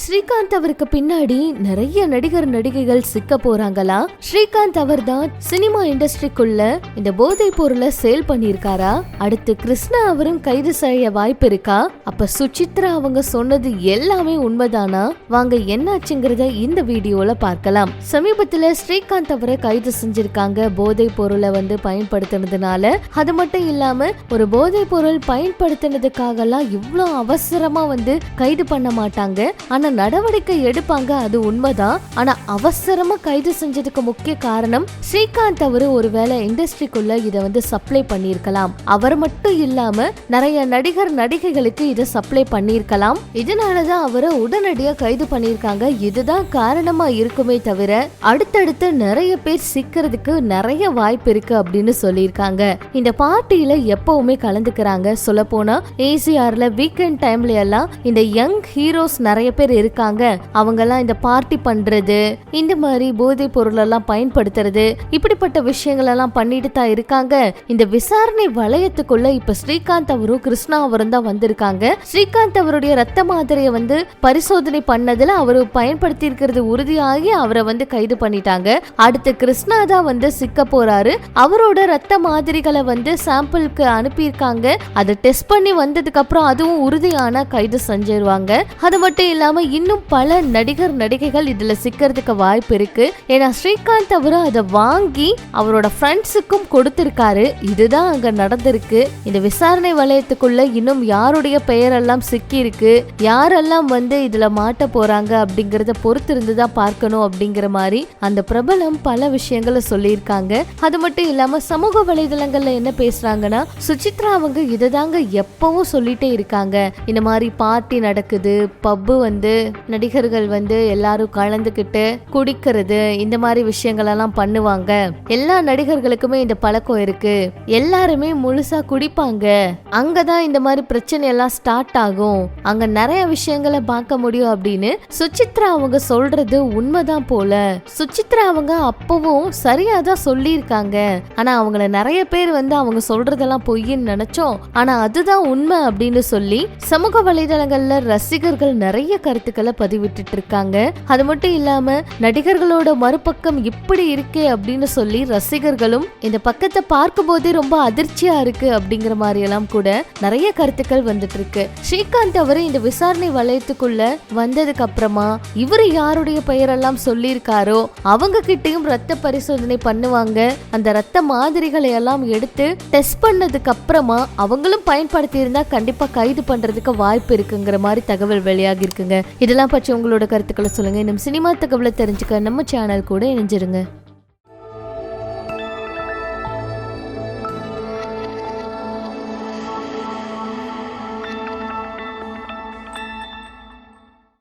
ஸ்ரீகாந்த் அவருக்கு பின்னாடி நிறைய நடிகர் நடிகைகள் சிக்க போறாங்களா? ஸ்ரீகாந்த் அவர் தான் சினிமா இண்டஸ்ட்ரிக்குள்ள இந்த போதை பொருளை சேல் பண்ணிருக்காரா அடுத்து கிருஷ்ணா அவரும் கைது செய்ய வாய்ப்பு இருக்கா? அப்ப சுசித்ரா அவங்க சொன்னது எல்லாமே உண்மைதானா? வாங்க என்னாச்சுங்கிறத இந்த வீடியோல பார்க்கலாம். சமீபத்துல ஸ்ரீகாந்த் அவரை கைது செஞ்சிருக்காங்க போதை பொருளை வந்து பயன்படுத்தினதுனால. அது மட்டும் இல்லாம ஒரு போதை பொருள் பயன்படுத்தினதுக்காகலாம் இவ்வளோ அவசரமா வந்து கைது பண்ண மாட்டாங்க. ஆனா நடவடிக்கை எடுப்பாங்க அது உண்மைதான். ஆனா அவசரமா கைது செஞ்சதுக்கு முக்கிய காரணம் ஸ்ரீகாந்த் அவரு ஒருவேளை இண்டஸ்ட்ரிக்குள்ள இதை வந்து சப்ளை பண்ணியிருக்கலாம். அவர் மட்டும் இல்லாம நிறைய நடிகர் நடிகைகளுக்கு இதை சப்ளை பண்ணியிருக்கலாம். இதனாலதான் அவரை உடனடியா கைது பண்ணிருக்காங்க இதுதான் காரணமா இருக்குமே தவிர அடுத்தடுத்து நிறைய பேர் சிக்கிறதுக்கு நிறைய வாய்ப்பு இருக்கு அப்படின்னு சொல்லியிருக்காங்க. இந்த பார்ட்டியில எப்பவுமே கலந்துக்கிறாங்க. சொல்ல போனா ஏசிஆர்ல வீக்கெண்ட் டைம்ல எல்லாம் இந்த யங் ஹீரோஸ் நிறைய பேர் இருக்காங்க. அவங்க எல்லாம் இந்த பார்ட்டி பண்றது இந்த மாதிரி போதை பொருள் எல்லாம் பயன்படுத்துறது இப்படிப்பட்ட விஷயங்கள் எல்லாம் பண்ணிட்டு தான் இருக்காங்க. இந்த விசாரணை வளையத்துக்குள்ள இப்ப ஸ்ரீகாந்த் அவரும் கிருஷ்ணா அவரும் தான் வந்திருக்காங்க. ஸ்ரீகாந்த் அவருடைய ரத்த மாதிரியை வந்து பரிசோதனை பண்ணதுல அவர் பயன்படுத்தி இருக்கிறது உறுதியாகி அவரை வந்து கைது பண்ணிட்டாங்க. அடுத்து கிருஷ்ணா தான் வந்து சிக்க போறாரு. அவரோட ரத்த மாதிரிகளை வந்து சாம்பிளுக்கு அனுப்பியிருக்காங்க. அதை டெஸ்ட் பண்ணி வந்ததுக்கு அப்புறம் அதுவும் உறுதியான கைது செஞ்சிருவாங்க. அது மட்டும் இல்லாம இன்னும் பல நடிகர் நடிகைகள் இதுல சிக்கிறதுக்கு வாய்ப்பு இருக்கு. ஏன்னா ஸ்ரீகாந்த் அவரு அதை வாங்கி அவரோட ஃப்ரெண்ட்ஸுக்கும் கொடுத்திருக்காரு. இதுதான் அங்க நடந்திருக்கு. இந்த விசாரணை வளையத்துக்குள்ள இன்னும் யாருடைய பெயரெல்லாம் சிக்கி இருக்கு யாரெல்லாம் வந்து இதுல மாட்ட போறாங்க அப்படிங்கறத பொறுத்து இருந்துதான் பார்க்கணும் அப்படிங்கிற மாதிரி அந்த பிரபலம் பல விஷயங்களை சொல்லியிருக்காங்க. அது மட்டும் இல்லாம சமூக வலைதளங்கள்ல என்ன பேசுறாங்கன்னா சுசித்ரா அவங்க இதை தாங்க எப்பவும் சொல்லிட்டே இருக்காங்க. இந்த மாதிரி பார்ட்டி நடக்குது பப்பு வந்து நடிகர்கள் வந்து எல்லாரும் கலந்துக்கிட்டு குடிக்கிறது இந்த மாதிரி விஷயங்கள் எல்லாம் பண்ணுவாங்க. எல்லா நடிகர்களுக்குமே இந்த பழக்கம் இருக்கு. எல்லாருமே முழுசா குடிப்பாங்க. அங்கதான் இந்த மாதிரி பிரச்சனை எல்லாம் ஸ்டார்ட் ஆகும். அங்க நிறைய விஷயங்களை பார்க்க முடியும் அப்படின்னு சுச்சித்ரா அவங்க சொல்றது உண்மைதான் போல. சுச்சித்ரா அவங்க அப்பவும் சரியா தான் சொல்லியிருக்காங்க. ஆனா அவங்கள நிறைய பேர் வந்து அவங்க சொல்றதெல்லாம் பொய்ன்னு நினைச்சோம். ஆனா அதுதான் உண்மை அப்படின்னு சொல்லி சமூக வலைதளங்கள்ல ரசிகர்கள் நிறைய கருத்துக்களை பதிவிட்டு இருக்காங்க அது மட்டும் இல்லாம நடிகர்களோட மறுபக்கம் இப்படி இருக்கே அப்படின்னு சொல்லி ரசிகர்களும் இந்த பக்கத்தை பார்க்கும் போதே ரொம்ப அதிர்ச்சியா இருக்கு அப்படிங்கிற மாதிரி எல்லாம் கூட நிறைய கருத்துக்கள் வந்துட்டு இருக்கு ஸ்ரீகாந்த் அவரு இந்த விசாரணை வளையத்துக்குள்ள வந்ததுக்கு அப்புறமா இவரு யாருடைய பெயரெல்லாம் சொல்லியிருக்காரோ அவங்க கிட்டயும் ரத்த பரிசோதனை பண்ணுவாங்க. அந்த ரத்த மாதிரிகளை எல்லாம் எடுத்து டெஸ்ட் பண்ணதுக்கு அப்புறமா அவங்களும் பயன்படுத்தி இருந்தா கண்டிப்பா கைது பண்றதுக்கு வாய்ப்பு இருக்குங்கிற மாதிரி தகவல் வெளியாகி இருக்குங்க இதெல்லாம் பற்றி உங்களோட கருத்துக்களை சொல்லுங்க. இன்னும் சினிமா தகவலை தெரிஞ்சுக்க நம்ம சேனல் கூட இணைஞ்சிருங்க.